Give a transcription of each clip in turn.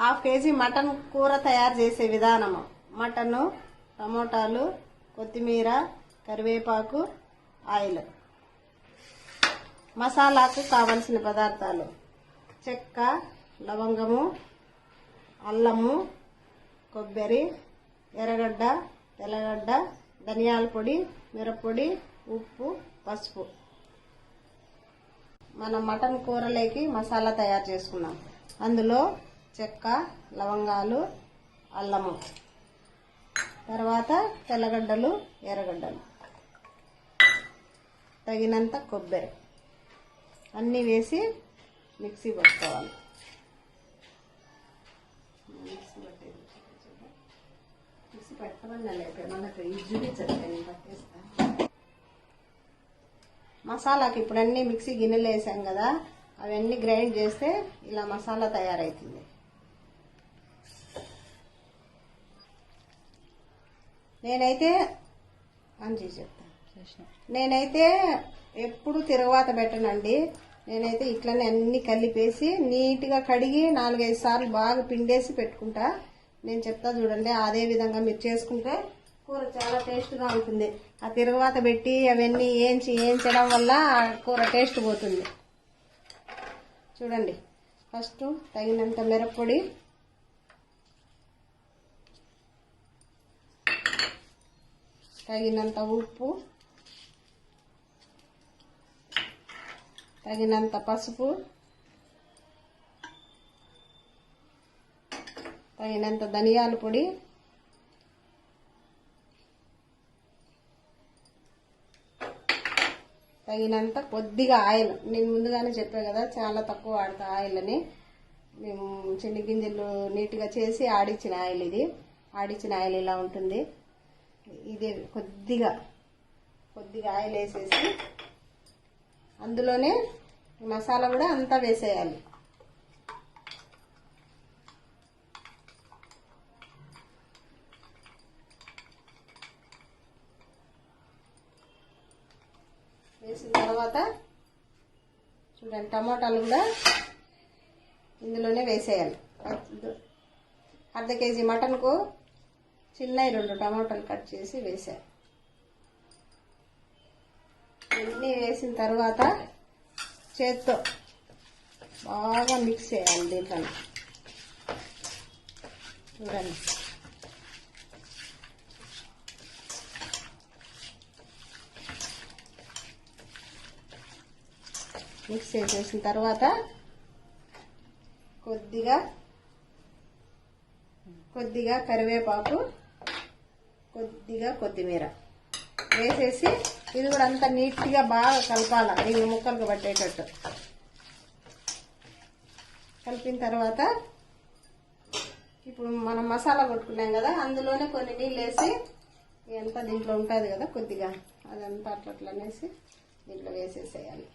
Half KG mutton కూర తయారు చేసే విధానము. మటను టమోటాలు కొత్తిమీర కరివేపాకు ఆయిల్. మసాలాకు కావలసిన పదార్థాలు. చెక్క లవంగము అల్లము కొబ్బరి ఎర్రగడ్డ తెల్లగడ్డ ధనియాల పొడి మిరప్పొడి ఉప్పు పసుపు. మనం మటన్ కూరలోకి మసాలా తయారు చేసుకున్నాం. అందులో చెక్క లవంగాలు అల్లము. తర్వాత తెల్లగడ్డలు ఎర్రగడ్డలు. తగినంత కొబ్బరి. అన్నీ వేసి మిక్సీ పట్టుకోవాలి. మిక్సీ పట్టేది. మిక్సీ పెట్టమని లేకపోతే మనకు పట్టేస్తా? మసాలాకి ఇప్పుడు మిక్సీ గిన్నెలు వేసాం కదా అవన్నీ గ్రైండ్ చేస్తే ఇలా మసాలా తయారవుతుంది నేనైతే అని చెప్తా. నేనైతే ఎప్పుడు తిరగవాత పెట్టనండి. నేనైతే ఇట్లనే అన్ని కలిపేసి నీట్గా కడిగి నాలుగైదు సార్లు బాగా పిండేసి పెట్టుకుంటా. నేను చెప్తా చూడండి అదే విధంగా మీరు చేసుకుంటే కూర చాలా టేస్ట్గా ఉంటుంది. ఆ తిరగవాత పెట్టి అవన్నీ ఏంచి ఏంచడం వల్ల కూర టేస్ట్ పోతుంది. చూడండి ఫస్ట్ తగినంత మిరప్పొడి తగినంత ఉప్పు తగినంత పసుపు తగినంత ధనియాల పొడి తగినంత కొద్దిగా ఆయిల్. నేను ముందుగానే చెప్పా కదా చాలా తక్కువ వాడతా ఆయిల్ అని. మేము చిన్ని గింజలు నీట్గా చేసి ఆడిచ్చిన ఆయిల్ ఇది. ఆడిచ్చిన ఆయిల్ ఇలా ఉంటుంది. ఇది కొద్దిగా కొద్దిగా ఆయిల్ వేసేసి అందులోనే ఈ మసాలా కూడా అంతా వేసేయాలి. వేసిన తర్వాత చూడండి టమాటాలు కూడా ఇందులోనే వేసేయాలి. అర్ధ కేజీ మటన్కు చిన్నవి రెండు టమాటాలు కట్ చేసి వేసాను ఇవన్నీ వేసిన తర్వాత చేత్తో బాగా మిక్స్ చేయాలి దీంట్లో చూడండి. మిక్స్ చేసేసిన తర్వాత కొద్దిగా కొద్దిగా కరివేపాకు కొద్దిగా కొత్తిమీర వేసేసి ఇది కూడా అంత నీట్గా బాగా కలపాల. ఈ ముక్కలకు పట్టేటట్టు. కలిపిన తర్వాత ఇప్పుడు మనం మసాలా కొట్టుకున్నాం కదా అందులోనే కొన్ని నీళ్ళు వేసి ఇదంతా దీంట్లో ఉంటుంది కదా కొద్దిగా అదంతా అట్లా అట్లా అనేసి దీంట్లో వేసేసేయాలి.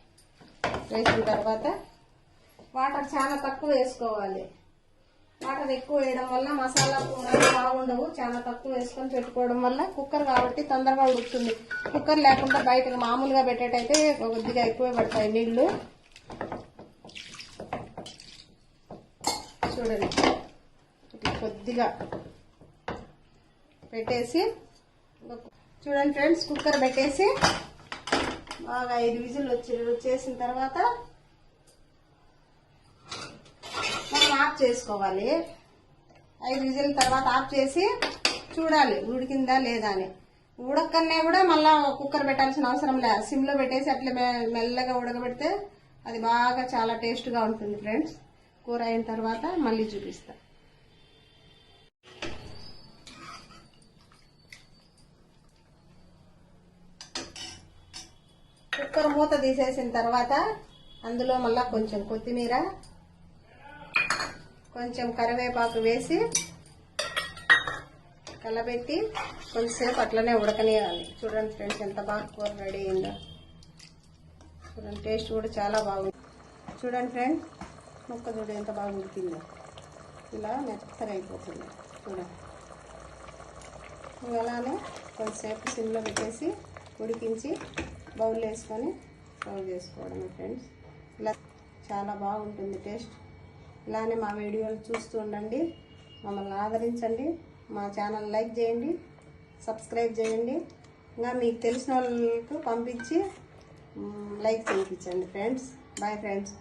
వేసిన తర్వాత వాటర్ చాలా తక్కువ వేసుకోవాలి. వాటర్ ఎక్కువ వేయడం వల్ల మసాలా బాగుండవు. చాలా తక్కువ వేసుకొని పెట్టుకోవడం వల్ల కుక్కర్ కాబట్టి తొందరగా ఉడుకుతుంది. కుక్కర్ లేకుండా బయట మామూలుగా పెట్టేటైతే కొద్దిగా ఎక్కువ పడతాయి నీళ్ళు. చూడండి. ఇట్లా కొద్దిగా పెట్టేసి చూడండి ఫ్రెండ్స్ కుక్కర్ పెట్టేసి బాగా ఐదు విజిల్ వచ్చి వచ్చేసిన తర్వాత మనం ఆఫ్ చేసుకోవాలి. ఐదు విజిల్ తర్వాత ఆఫ్ చేసి చూడాలి ఉడికిందా లేదా అని. ఉడకనే కూడా మళ్ళీ కుక్కర్ పెట్టాల్సిన అవసరం లేదు. సిమ్లో పెట్టేసి అట్లా మె- మెల్లగా ఉడకబెడితే అది బాగా చాలా టేస్ట్గా ఉంటుంది ఫ్రెండ్స్. కూర అయిన తర్వాత మళ్ళీ చూపిస్తా. కుక్కర్ మూత తీసేసిన తర్వాత అందులో మళ్ళీ కొంచెం కొత్తిమీర కొంచెం కరివేపాకు వేసి కలబెట్టి కొంచెంసేపు అట్లనే ఉడకనివ్వాలి చూడండి ఫ్రెండ్స్ ఎంత బాగా కూర రెడీ అయిందో. చూడండి టేస్ట్ కూడా చాలా బాగుంది. చూడండి ఫ్రెండ్స్ ముక్క చూడ ఎంత బాగా ఉడికిందో. ఇలా మెత్తరైపోతుంది చూడండి. అలానే కొంచెంసేపు సిమ్లో పెట్టేసి ఉడికించి బౌల్ వేసుకొని సర్వ్ చేసుకోవడమే ఫ్రెండ్స్. ఇలా చాలా బాగుంటుంది టేస్ట్. ఇలానే మా వీడియోలు చూస్తూ ఉండండి. మమ్మల్ని ఆదరించండి. మా ఛానల్ లైక్ చేయండి. సబ్స్క్రైబ్ చేయండి. ఇంకా మీకు తెలిసిన వాళ్ళకు పంపించి లైక్ చేయించండి ఫ్రెండ్స్. Bye friends